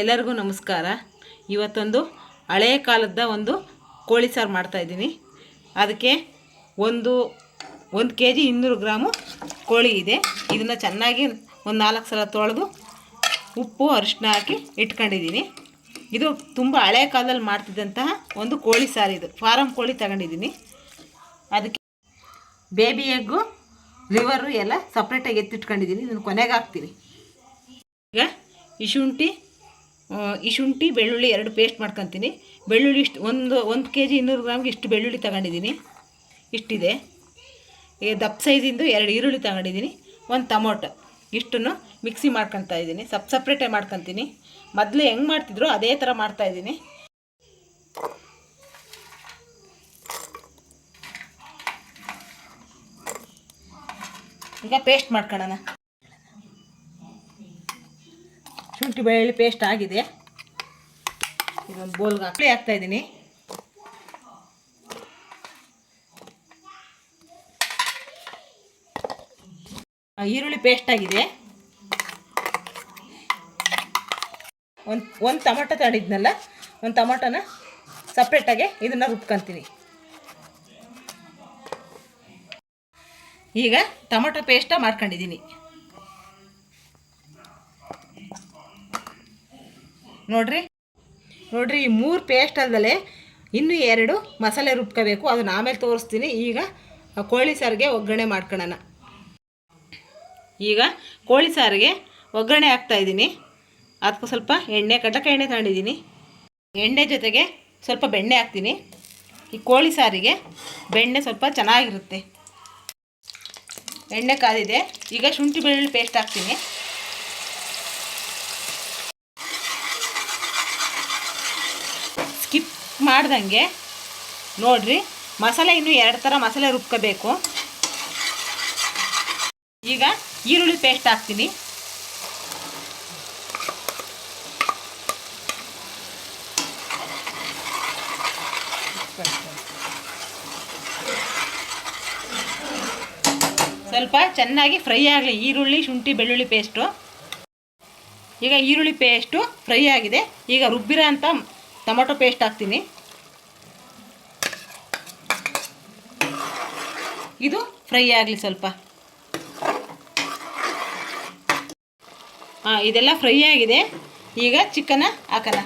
ಎಲ್ಲರಿಗೂ ನಮಸ್ಕಾರ. ಇವತ್ತೊಂದು ಹಳೆಯ ಕಾಲದ ಒಂದು ಕೋಳಿ ಸಾರು ಮಾಡ್ತಾಯಿದ್ದೀನಿ ಅದಕ್ಕೆ ಒಂದು ಒಂದು ಕೆ ಜಿ ಇನ್ನೂರು ಗ್ರಾಮು ಕೋಳಿ ಇದೆ. ಇದನ್ನು ಚೆನ್ನಾಗಿ ಒಂದು ನಾಲ್ಕು ಸಲ ತೊಳೆದು ಉಪ್ಪು ಅರಿಶಿನ ಹಾಕಿ ಇಟ್ಕೊಂಡಿದ್ದೀನಿ. ಇದು ತುಂಬ ಹಳೆಯ ಕಾಲದಲ್ಲಿ ಮಾಡ್ತಿದ್ದಂತಹ ಒಂದು ಕೋಳಿ ಸಾರು ಇದು. ಫಾರಮ್ ಕೋಳಿ ತಗೊಂಡಿದ್ದೀನಿ. ಅದಕ್ಕೆ ಬೇಬಿ ಎಗ್ಗು, ಲಿವರು ಎಲ್ಲ ಸಪ್ರೇಟಾಗಿ ಎತ್ತಿಟ್ಕೊಂಡಿದ್ದೀನಿ. ಇದನ್ನು ಕೊನೆಗೆ ಹಾಕ್ತೀನಿ. ಈಗ ಈ ಶುಂಠಿ ಈ ಶುಂಠಿ ಬೆಳ್ಳುಳ್ಳಿ ಎರಡು ಪೇಸ್ಟ್ ಮಾಡ್ಕೊತೀನಿ. ಬೆಳ್ಳುಳ್ಳಿ ಇಷ್ಟು ಒಂದು ಒಂದು ಕೆ ಜಿ ಇನ್ನೂರು ಗ್ರಾಮ್ಗೆ ಇಷ್ಟು ಬೆಳ್ಳುಳ್ಳಿ ತಗೊಂಡಿದ್ದೀನಿ. ಇಷ್ಟಿದೆ. ದಪ್ಪ ಸೈಜಿಂದು ಎರಡು ಈರುಳ್ಳಿ ತಗೊಂಡಿದ್ದೀನಿ. ಒಂದು ಟೊಮೊಟೊ. ಇಷ್ಟನ್ನು ಮಿಕ್ಸಿ ಮಾಡ್ಕೊತಾ ಇದ್ದೀನಿ. ಸಪ್ ಸಪ್ರೇಟಾಗಿ ಮಾಡ್ಕೊತೀನಿ. ಮೊದಲು ಹೆಂಗೆ ಮಾಡ್ತಿದ್ರು ಅದೇ ಥರ ಮಾಡ್ತಾಯಿದ್ದೀನಿ ಈಗ ಪೇಸ್ಟ್ ಮಾಡ್ಕೊಳ್ಳೋಣ. ಶುಂಠಿ ಬೆಳ್ಳುಳ್ಳಿ ಪೇಸ್ಟ್ ಆಗಿದೆ. ಇದೊಂದು ಬೋಲ್ಗೆ ಹಾಕಿ ಹಾಕ್ತಾ ಇದ್ದೀನಿ. ಈರುಳ್ಳಿ ಪೇಸ್ಟ್ ಆಗಿದೆ. ಒಂದು ಒಂದು ಟೊಮೊಟೊ ತಡಿದ್ನಲ್ಲ ಒಂದು ಟೊಮೊಟೊನ ಸಪ್ರೇಟಾಗಿ ಇದನ್ನು ರುಬ್ಕೊತೀನಿ. ಈಗ ಟೊಮೊಟೊ ಪೇಸ್ಟ ಮಾಡ್ಕೊಂಡಿದ್ದೀನಿ. ನೋಡ್ರಿ? ನೋಡ್ರಿ, ಈ ಮೂರು ಪೇಸ್ಟ್ ಅಲ್ದಲೆ ಇನ್ನೂ ಎರಡು ಮಸಾಲೆ ರುಬ್ಕೋಬೇಕು. ಅದನ್ನ ಆಮೇಲೆ ತೋರಿಸ್ತೀನಿ. ಈಗ ಕೋಳಿ ಸಾರಿಗೆ ಒಗ್ಗರಣೆ ಮಾಡ್ಕೊಳ್ಳೋಣ ಈಗ ಕೋಳಿ ಸಾರಿಗೆ ಒಗ್ಗರಣೆ ಹಾಕ್ತಾಯಿದ್ದೀನಿ ಅದಕ್ಕೆ ಸ್ವಲ್ಪ ಎಣ್ಣೆ ಕಡಕ ಎಣ್ಣೆ ತಗೊಂಡಿದ್ದೀನಿ. ಎಣ್ಣೆ ಜೊತೆಗೆ ಸ್ವಲ್ಪ ಬೆಣ್ಣೆ ಹಾಕ್ತೀನಿ. ಈ ಕೋಳಿ ಸಾರಿಗೆ ಬೆಣ್ಣೆ ಸ್ವಲ್ಪ ಚೆನ್ನಾಗಿರುತ್ತೆ. ಎಣ್ಣೆ ಕಾದಿದೆ. ಈಗ ಶುಂಠಿ ಬೆಳ್ಳುಳ್ಳಿ ಪೇಸ್ಟ್ ಹಾಕ್ತೀನಿ. ಸ್ಕಿಪ್ ಮಾಡ್ದಂಗೆ ನೋಡ್ರಿ, ಮಸಾಲೆ ಇನ್ನು ಎರಡು ಥರ ಮಸಾಲೆ ರುಬ್ಕೋಬೇಕು. ಈಗ ಈರುಳ್ಳಿ ಪೇಸ್ಟ್ ಹಾಕ್ತೀನಿ. ಸ್ವಲ್ಪ ಚೆನ್ನಾಗಿ ಫ್ರೈ ಆಗಲಿ, ಈರುಳ್ಳಿ, ಶುಂಠಿ, ಬೆಳ್ಳುಳ್ಳಿ ಪೇಸ್ಟು ಈಗ ಈರುಳ್ಳಿ ಪೇಸ್ಟು ಫ್ರೈ ಆಗಿದೆ. ಈಗ ರುಬ್ಬಿರೋ ಅಂತ ಟೊಮೊಟೊ ಪೇಸ್ಟ್ ಹಾಕ್ತೀನಿ. ಇದು ಫ್ರೈ ಆಗಲಿ ಸ್ವಲ್ಪ. ಹಾಂ ಇದೆಲ್ಲ ಫ್ರೈ ಆಗಿದೆ. ಈಗ ಚಿಕನ ಹಾಕೋಣ.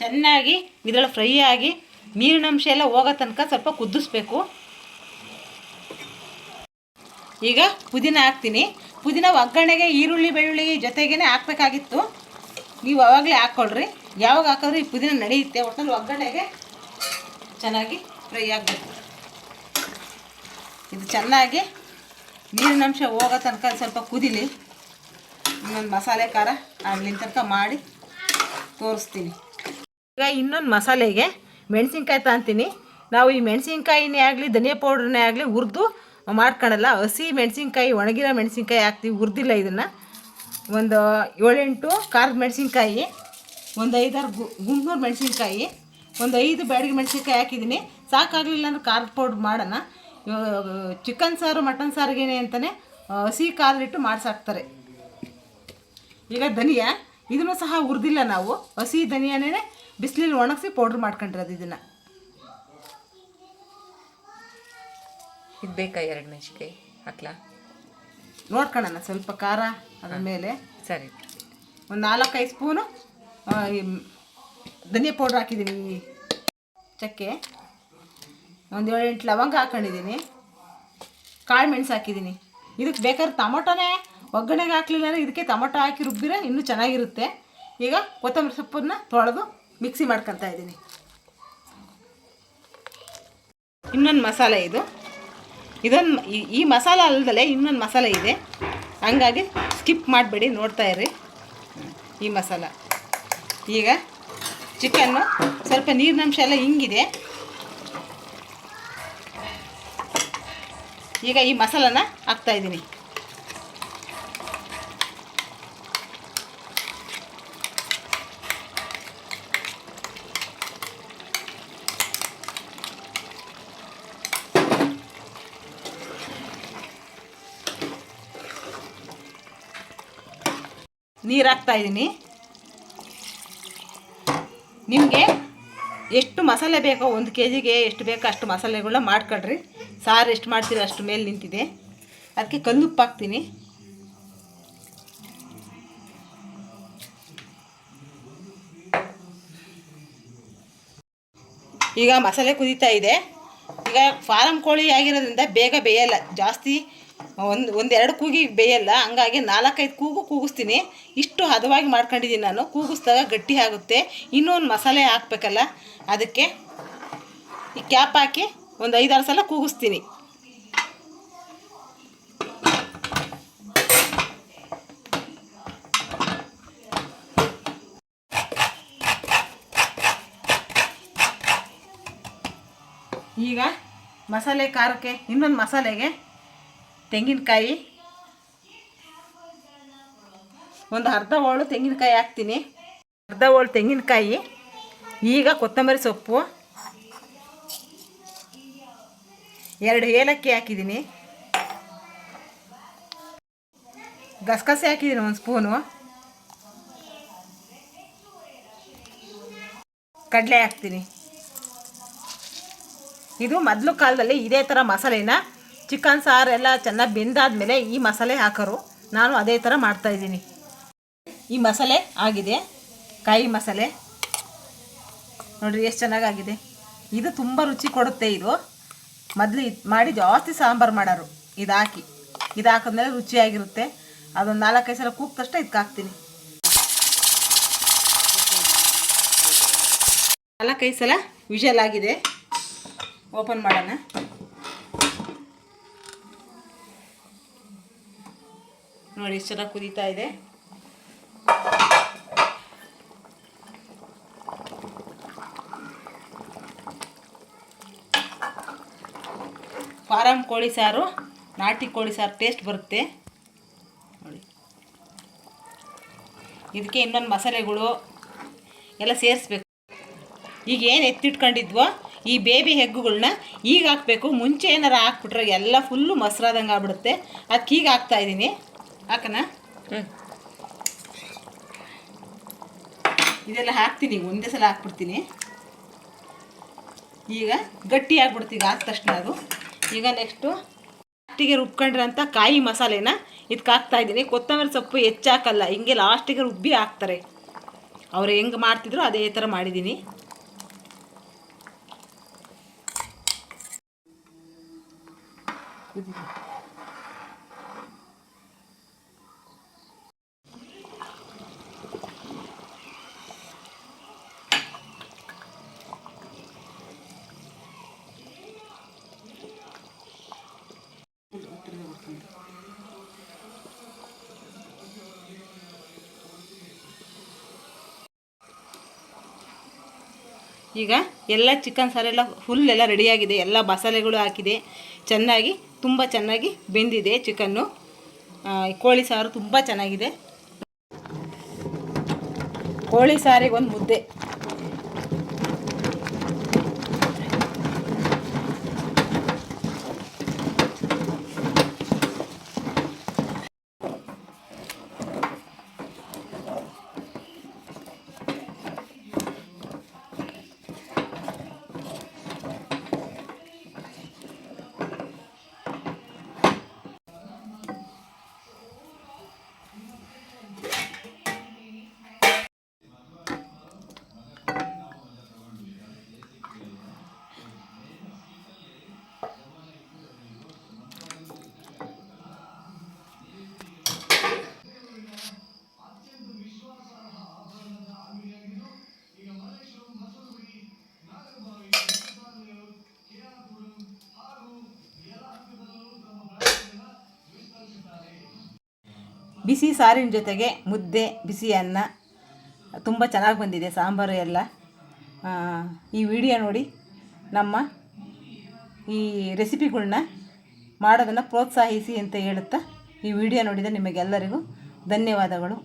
ಚೆನ್ನಾಗಿ ಇದರಲ್ಲಿ ಫ್ರೈ ಆಗಿ ನೀರಿನಂಶ ಎಲ್ಲ ಹೋಗೋ ತನಕ ಸ್ವಲ್ಪ ಕುದಿಸ್ಬೇಕು. ಈಗ ಪುದೀನ ಹಾಕ್ತೀನಿ. ಪುದೀನ ಒಗ್ಗರಣೆಗೆ ಈರುಳ್ಳಿ, ಬೆಳ್ಳುಳ್ಳಿ ಜೊತೆಗೇ ಹಾಕ್ಬೇಕಾಗಿತ್ತು. ನೀವು ಅವಾಗಲೇ ಹಾಕ್ಕೊಳ್ರಿ. ಯಾವಾಗ ಹಾಕಿದ್ರೆ ಈ ಪುದೀನ ನಡೆಯುತ್ತೆ. ಒಟ್ಟಿನಲ್ಲಿ ಒಗ್ಗರಣೆಗೆ ಚೆನ್ನಾಗಿ ಫ್ರೈ ಆಗಬೇಕು. ಇದು ಚೆನ್ನಾಗಿ ನೀರಿನಂಶ ಹೋಗೋ ತನಕ ಸ್ವಲ್ಪ ಕುದಿಲಿ. ಇನ್ನೊಂದು ಮಸಾಲೆ ಖಾರ ಆಗಲಿನ ತನಕ ಮಾಡಿ ತೋರಿಸ್ತೀನಿ. ಈಗ ಇನ್ನೊಂದು ಮಸಾಲೆಗೆ ಮೆಣಸಿನ್ಕಾಯಿ ತಾಂತೀನಿ. ನಾವು ಈ ಮೆಣಸಿನ್ಕಾಯಿನೇ ಆಗಲಿ, ಧನಿಯಾ ಪೌಡ್ರನ್ನೇ ಆಗಲಿ ಹುರಿದು ಮಾಡ್ಕೊಳಲ್ಲ. ಹಸಿ ಮೆಣಸಿನ್ಕಾಯಿ, ಒಣಗಿರೋ ಮೆಣಸಿನ್ಕಾಯಿ ಹಾಕ್ತೀವಿ. ಹುರಿದಿಲ್ಲ ಇದನ್ನು. ಒಂದು ಏಳೆಂಟು ಖಾರದ ಮೆಣಸಿನ್ಕಾಯಿ, ಒಂದು ಐದಾರು ಗು ಗುಂಟೂರು ಮೆಣಸಿನ್ಕಾಯಿ, ಒಂದು ಐದು ಬ್ಯಾಡಿಗೆ ಮೆಣಸಿನ್ಕಾಯಿ ಹಾಕಿದ್ದೀನಿ. ಸಾಕಾಗಲಿಲ್ಲ ಅಂದ್ರೆ ಖಾರದ ಪೌಡ್ರ್ ಮಾಡೋಣ. ಚಿಕನ್ ಸಾರು, ಮಟನ್ ಸಾರಿಗೇನೆ ಅಂತಲೇ ಹಸಿ ಕಾಲಿಟ್ಟು ಮಾಡಿಸಾಕ್ತಾರೆ. ಈಗ ಧನಿಯಾ, ಇದನ್ನು ಸಹ ಹುರಿದಿಲ್ಲ ನಾವು. ಹಸಿ ಧನಿಯಾನೇ ಬಿಸಿಲಲ್ಲಿ ಒಣಗಿಸಿ ಪೌಡ್ರ್ ಮಾಡ್ಕೊಂಡಿರೋದು ಇದನ್ನು. ಇದು ಬೇಕಾ ಎರಡು ಮೆಣಸಿನ್ಕಾಯಿ? ಹಾಕ್ಲಾ ನೋಡ್ಕೊಳ್ಳೋಣ ಸ್ವಲ್ಪ ಖಾರ ಅದ್ರ ಮೇಲೆ. ಸರಿ. ಒಂದು ನಾಲ್ಕೈದು ಸ್ಪೂನು ಆ, ಈ ಧನಿಯಾ ಪೌಡ್ರ್ ಹಾಕಿದ್ದೀನಿ ಈ ಚಕ್ಕೆ. ಒಂದು ಏಳೆಂಟು ಲವಂಗ ಹಾಕೊಂಡಿದ್ದೀನಿ ಕಾಳು ಮೆಣಸು ಹಾಕಿದ್ದೀನಿ ಇದಕ್ಕೆ ಬೇಕಾದ್ರೆ ಟೊಮೊಟೊನೇ ಒಗ್ಗರಣೆಗೆ ಹಾಕಲಿಲ್ಲ ಅಂದರೆ ಇದಕ್ಕೆ ಟೊಮೊಟೊ ಹಾಕಿ ರುಬ್ಬಿದ್ರೆ ಇನ್ನೂ ಚೆನ್ನಾಗಿರುತ್ತೆ. ಈಗ ಕೊತ್ತಂಬರಿ ಸೊಪ್ಪನ್ನ ತೊಳೆದು ಮಿಕ್ಸಿ ಮಾಡ್ಕೊತಾ ಇದ್ದೀನಿ ಇನ್ನೊಂದು ಮಸಾಲೆ ಇದು. ಇದೊಂದು ಈ- ಮಸಾಲ ಅಲ್ಲದಲ್ಲೇ ಇನ್ನೊಂದು ಮಸಾಲೆ ಇದೆ. ಹಂಗಾಗಿ ಸ್ಕಿಪ್ ಮಾಡಬೇಡಿ, ನೋಡ್ತಾ ಇರ್ರಿ. ಈ ಮಸಾಲ. ಈಗ ಚಿಕನ್ನು ಸ್ವಲ್ಪ ನೀರಿನಂಶ ಎಲ್ಲ ಹಿಂಗಿದೆ. ಈಗ ಈ ಮಸಾಲನ ಹಾಕ್ತಾ ನೀರು ಹಾಕ್ತಾ ಇದ್ದೀನಿ. ನಿಮಗೆ ಎಷ್ಟು ಮಸಾಲೆ ಬೇಕೋ ಒಂದು ಕೆ ಜಿಗೆ ಎಷ್ಟು ಬೇಕೋ ಅಷ್ಟು ಮಸಾಲೆಗಳನ್ನ ಮಾಡ್ಕೊಳ್ರಿ ಸಾರು ಎಷ್ಟು ಮಾಡ್ತೀರ ಅಷ್ಟು ಮೇಲೆ ನಿಂತಿದೆ. ಅದಕ್ಕೆ ಕಲ್ಲುಪ್ಪು ಹಾಕ್ತೀನಿ. ಈಗ ಮಸಾಲೆ ಕುದೀತಾ ಇದೆ. ಈಗ ಫಾರಂ ಕೋಳಿ ಆಗಿರೋದ್ರಿಂದ ಬೇಗ ಬೇಯಲ್ಲ. ಜಾಸ್ತಿ ಒಂದು, ಒಂದೆರಡು ಕೂಗಿ ಬೇಯಲ್ಲ. ಹಂಗಾಗಿ ನಾಲ್ಕೈದು ಕೂಗು ಕೂಗಿಸ್ತೀನಿ. ಇಷ್ಟು ಹದವಾಗಿ ಮಾಡ್ಕೊಂಡಿದ್ದೀನಿ ನಾನು. ಕೂಗಿಸ್ದಾಗ ಗಟ್ಟಿ ಆಗುತ್ತೆ. ಇನ್ನೂ ಒಂದು ಮಸಾಲೆ ಹಾಕ್ಬೇಕಲ್ಲ, ಅದಕ್ಕೆ ಈ ಕ್ಯಾಪ್ ಹಾಕಿ ಒಂದು ಐದಾರು ಸಲ ಕೂಗಿಸ್ತೀನಿ. ಈಗ ಮಸಾಲೆ ಖಾರಕ್ಕೆ ಇನ್ನೊಂದು ಮಸಾಲೆಗೆ ತೆಂಗಿನಕಾಯಿ. ಒಂದು ಅರ್ಧ ಹೋಳು ತೆಂಗಿನಕಾಯಿ ಹಾಕ್ತೀನಿ. ಅರ್ಧ ಹೋಳು ತೆಂಗಿನಕಾಯಿ, ಈಗ ಕೊತ್ತಂಬರಿ ಸೊಪ್ಪು. ಎರಡು ಏಲಕ್ಕಿ ಹಾಕಿದ್ದೀನಿ. ಗಸಗಸೆ ಹಾಕಿದ್ದೀನಿ ಒಂದು ಸ್ಪೂನು. ಕಡಲೆ ಹಾಕ್ತೀನಿ. ಇದು ಮೊದಲು ಕಾಲದಲ್ಲಿ ಇದೇ ಥರ ಮಸಾಲೆನ ಚಿಕನ್, ಸಾರು ಎಲ್ಲ ಚೆನ್ನಾಗಿ ಬೆಂದಾದ್ಮೇಲೆ ಈ ಮಸಾಲೆ ಹಾಕೋರು. ನಾನು ಅದೇ ಥರ ಮಾಡ್ತಾಯಿದ್ದೀನಿ ಈ ಮಸಾಲೆ ಆಗಿದೆ. ಕಾಯಿ ಮಸಾಲೆ. ನೋಡಿರಿ ಎಷ್ಟು ಚೆನ್ನಾಗಾಗಿದೆ. ಇದು ತುಂಬ ರುಚಿ ಕೊಡುತ್ತೆ ಇದು. ಮೊದಲು ಇದು ಮಾಡಿ ಜಾಸ್ತಿ ಸಾಂಬಾರು ಮಾಡೋರು. ಇದು ಹಾಕಿ. ಇದು ಹಾಕಿದ್ಮೇಲೆ ರುಚಿಯಾಗಿರುತ್ತೆ. ಅದೊಂದು ನಾಲ್ಕೈದು ಸಲ ಕೂಗ್ ತಕ್ಷಣ ಇದಕ್ಕೆ ಹಾಕ್ತೀನಿ. ನಾಲ್ಕೈದು ಸಲ ವಿಷಲ್ ಆಗಿದೆ. ಓಪನ್ ಮಾಡೋಣ. ನೋಡಿ, ಎಷ್ಟು ಚೆನ್ನಾಗಿ ಕುದೀತಾ ಇದೆ. ಫಾರಂ ಕೋಳಿ ಸಾರು, ನಾಟಿ ಕೋಳಿ ಸಾರು ಟೇಸ್ಟ್ ಬರುತ್ತೆ. ನೋಡಿ. ಇದಕ್ಕೆ ಇನ್ನೊಂದು ಮಸಾಲೆಗಳು ಎಲ್ಲ ಸೇರಿಸ್ಬೇಕು. ಈಗ ಏನು ಎತ್ತಿಟ್ಕೊಂಡಿದ್ವೋ ಈ ಬೇಬಿ ಹೆಗ್ಗುಗಳನ್ನ ಈಗ ಹಾಕಬೇಕು. ಮುಂಚೆ ಏನಾರು ಹಾಕ್ಬಿಟ್ರೆ ಎಲ್ಲ ಫುಲ್ಲು ಮೊಸರಾದಂಗೆ ಆಗ್ಬಿಡುತ್ತೆ. ಅದಕ್ಕೆ ಈಗ ಹಾಕ್ತಾ ಇದ್ದೀನಿ. ಹಾಕನ? ಹ್ಞೂ ಇದೆಲ್ಲ ಹಾಕ್ತೀನಿ. ಒಂದೇ ಸಲ ಹಾಕ್ಬಿಡ್ತೀನಿ. ಈಗ ಗಟ್ಟಿ ಈಗ ಆದ ತಕ್ಷಣ ಅದು. ಈಗ ನೆಕ್ಸ್ಟು ಲಾಸ್ಟಿಗೆ ರುಬ್ಕೊಂಡಿರೋಂಥ ಕಾಯಿ ಮಸಾಲೆನ ಇದಕ್ಕೆ ಹಾಕ್ತಾ ಇದ್ದೀನಿ. ಕೊತ್ತಂಬರಿ ಸೊಪ್ಪು ಹೆಚ್ಚಾಕಲ್ಲ. ಹಿಂಗೆ ಲಾಸ್ಟಿಗೆ ರುಬ್ಬಿ ಹಾಕ್ತಾರೆ. ಅವ್ರು ಹೆಂಗೆ ಮಾಡ್ತಿದ್ರು ಅದೇ ಥರ ಮಾಡಿದ್ದೀನಿ. ಈಗ ಎಲ್ಲ ಚಿಕನ್ ಸಾರೆಲ್ಲ ಫುಲ್ ಎಲ್ಲ ರೆಡಿಯಾಗಿದೆ ಎಲ್ಲ ಮಸಾಲೆಗಳು ಹಾಕಿದೆ. ಚೆನ್ನಾಗಿ ತುಂಬ ಚೆನ್ನಾಗಿ ಬೆಂದಿದೆ ಚಿಕನ್ನು ಕೋಳಿ ಸಾರು ತುಂಬ ಚೆನ್ನಾಗಿದೆ. ಕೋಳಿ ಸಾರಿಗೆ ಒಂದು ಮುದ್ದೆ. ಬಿಸಿ ಸಾರಿನ ಜೊತೆಗೆ ಮುದ್ದೆ, ಬಿಸಿ ಅನ್ನ, ತುಂಬ ಚೆನ್ನಾಗಿ ಬಂದಿದೆ ಸಾಂಬಾರು ಎಲ್ಲ. ಈ ವಿಡಿಯೋ ನೋಡಿ ನಮ್ಮ ಈ ರೆಸಿಪಿಗಳ್ನ ಮಾಡೋದನ್ನು ಪ್ರೋತ್ಸಾಹಿಸಿ ಅಂತ ಹೇಳುತ್ತಾ ಈ ವಿಡಿಯೋ ನೋಡಿದ ನಿಮಗೆಲ್ಲರಿಗೂ ಧನ್ಯವಾದಗಳು.